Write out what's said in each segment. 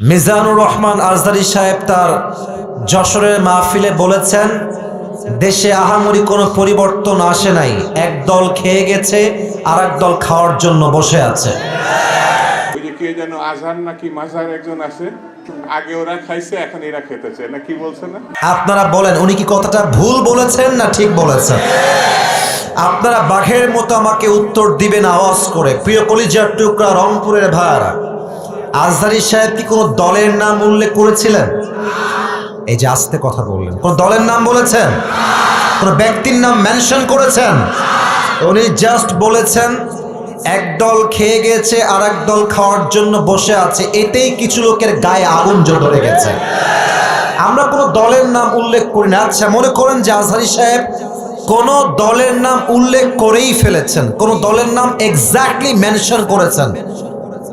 মিজানুর রহমান আজদারি সাহেব তার যশোরের মাহফিলে বলেছেন দেশে আহামরি কোনো পরিবর্তন আসে নাই। এক দল খেয়ে গেছে আর এক দল খাওয়ার জন্য বসে আছে। কে যেন আজহার নাকি মাঝার একজন আছে আগে ওরা খাইছে এখন এরা খেতেছে। না কি বলছে না? আপনারা বলেন উনি কি কথাটা ভুল বলেছেন না ঠিক বলেছেন? আপনারা বাঘের মতো আমাকে উত্তর দিবেন আওয়াজ করে। প্রিয় কলিজার টুকরা রংপুরের ভাড়া আজহারি সাহেব কি কোনো দলের নাম উল্লেখ করেছিলেন? এই যে আস্তে কথা বললেন। কোন দলের নাম বলেছেন? কোন ব্যক্তির নাম মেনশন করেছেন? উনি জাস্ট বলেছেন, এক দল খেয়ে গেছে আর এক দল খাওয়ার জন্য বসে আছে। এতেই কিছু লোকের গায়ে আগুন ধরে গেছে। আমরা কোনো দলের নাম উল্লেখ করি না। আচ্ছা মনে করেন যে আজহারি সাহেব কোন দলের নাম উল্লেখ করেই ফেলেছেন, কোন দলের নাম এক্স্যাক্টলি মেনশন করেছেন।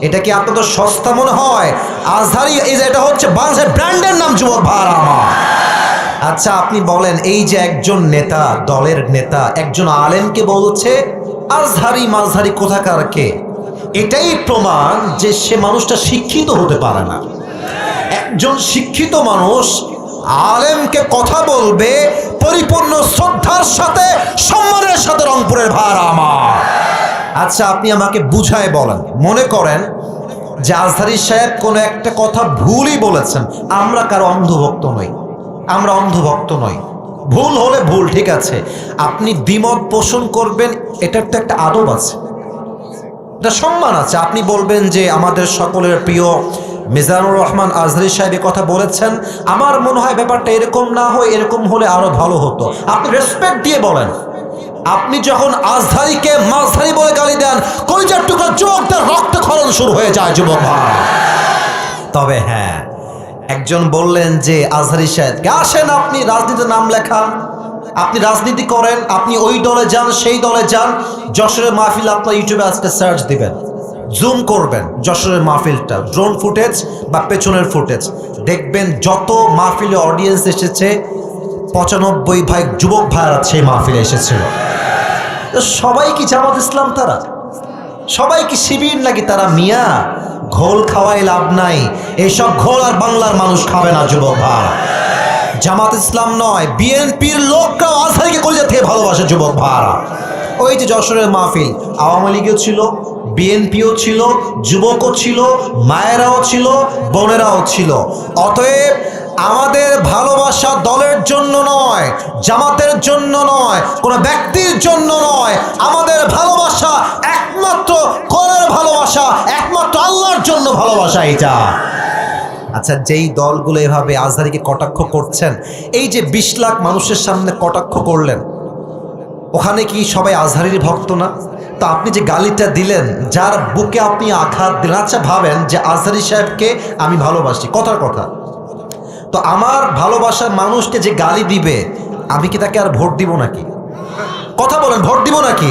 এটা কি আপনাদের সস্তা মনে হয়? আজহারি, এই যে এটা হচ্ছে বাংলাদেশের ব্র্যান্ডের নাম, যুবক ভাড়া আচ্ছা আপনি বলেন, এই যে একজন নেতা, দলের নেতা, একজন আলেমকে বলছে, আজহারি মাঝহারি কোথাকার কে? এটাই প্রমাণ যে সে মানুষটা শিক্ষিত হতে পারে না। একজন শিক্ষিত মানুষ আলেমকে কথা বলবে, পরিপূর্ণ শ্রদ্ধার সাথে, সম্মানের সাথে রংপুরের ভার আমার। আচ্ছা আপনি আমাকে বুঝায় বলেন। মনে করেন যে আজহারি সাহেব কোনো একটা কথা ভুলই বলেছেন। আমরা কারও অন্ধভক্ত নই। আমরা অন্ধভক্ত নই। ভুল হলে ভুল, ঠিক আছে। আপনি দ্বিমত পোষণ করবেন, এটার তো একটা আদব আছে। এটা সম্মান আছে। আপনি বলবেন যে আমাদের সকলের প্রিয় মিজানুর রহমান আজহারি সাহেব কথা বলেছেন। আমার মনে হয় ব্যাপারটা এরকম না হয়, এরকম হলে আরও ভালো হতো। আপনি রেসপেক্ট দিয়ে বলেন। আপনি যখন আজহারিকে মাঝধারি রক্তক্ষরণ শুরু হয়ে যায় যুবক ভাই। তবে হ্যাঁ একজন বললেন যে, আজহারি সাহেবকে আসেন আপনি? রাজনীতিতে নাম লেখান। আপনি রাজনীতি করেন, আপনি ওই দলে যান, সেই দলে যান। যশোরের মাহফিল আপনার ইউটিউবে আজকে সার্চ দিবেন। জুম করবেন, যশোরের মাহফিলটা। ড্রোন ফুটেজ বা পেছনের ফুটেজ দেখবেন যত মাহফিলে অডিয়েন্স এসেছে, পঁচানব্বই ভাই, যুবক ভাইয়ারা সেই মাহফিলে এসেছিল। সবাই কি জামাত ইসলাম তারা? সবাই কি শিবির নাকি তারা মিয়া, ঘোল খাওয়াই লাভ নাই। এইসব ঘোল আর বাংলার মানুষ খাবে না, যুবক ভাই। জামাত ইসলাম নয়, বিএনপির লোকরাও আজহারিকে কলিজা থেকে ভালোবাসে, যুবক ভাড়া ওই যে যশোরের মাহফিল, আওয়ামী লীগও ছিল, বিএনপিও ছিল, যুবকও ছিল, মায়েরাও ছিল, বোনেরাও ছিল। অতএব আমাদের ভালোবাসা দলের জন্য নয়, জামাতের জন্য নয়, কোনো ব্যক্তির জন্য নয়, আমাদের ভালোবাসা একমাত্র কোরআনের ভালোবাসা, একমাত্র আল্লাহর জন্য ভালোবাসা এটা আচ্ছা যেই দলগুলো এভাবে আজহারিকে কটাক্ষ করছেন, এই যে বিশ লাখ মানুষের সামনে কটাক্ষ করলেন, ওখানে কি সবাই আজহারির ভক্ত না? তো আপনি যে গালিটা দিলেন, যার বুকে আপনি আঘাত দিলেন আচ্ছা ভাবেন যে আজহারি সাহেবকে আমি ভালোবাসি, কথার কথা। তো আমার ভালোবাসার মানুষকে যে গালি দিবে, আমি কি তাকে আর ভোট দিব নাকি? কথা বলেন, ভোট দিব নাকি?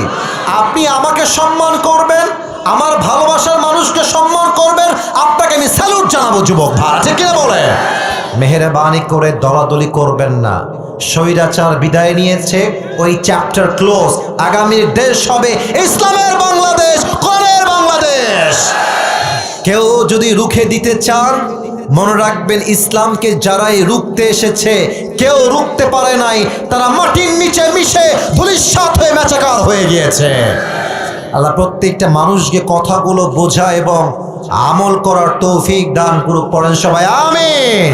আপনি আমাকে সম্মান করবেন, আমার ভালোবাসার মানুষকে সম্মান করবেন, আপনাকে আমি স্যালুট জানাব, যুবক ভাড়া ঠিক কিনা বলে মেহরবানি করে দলাদলি করবেন না। স্বৈরাচার বিদায় নিয়েছে, ওই চ্যাপ্টার ক্লোজ আগামীর দেশ হবে ইসলামের বাংলাদেশ, কোরআনের বাংলাদেশ। কেউ যদি রুখে দিতে চান মনে রাখবেন, ইসলামকে যারাই রুখতে এসেছে, কেউ রুখতে পারে নাই, তারা মাটির নিচে মিশে ধুলিস্বাত হয়ে মেচাকার হয়ে গিয়েছে। আল্লাহ প্রত্যেকটা মানুষকে কথাগুলো বোঝা এবং আমল করার তৌফিক দান করুক, পড়েন সবাই, আমিন।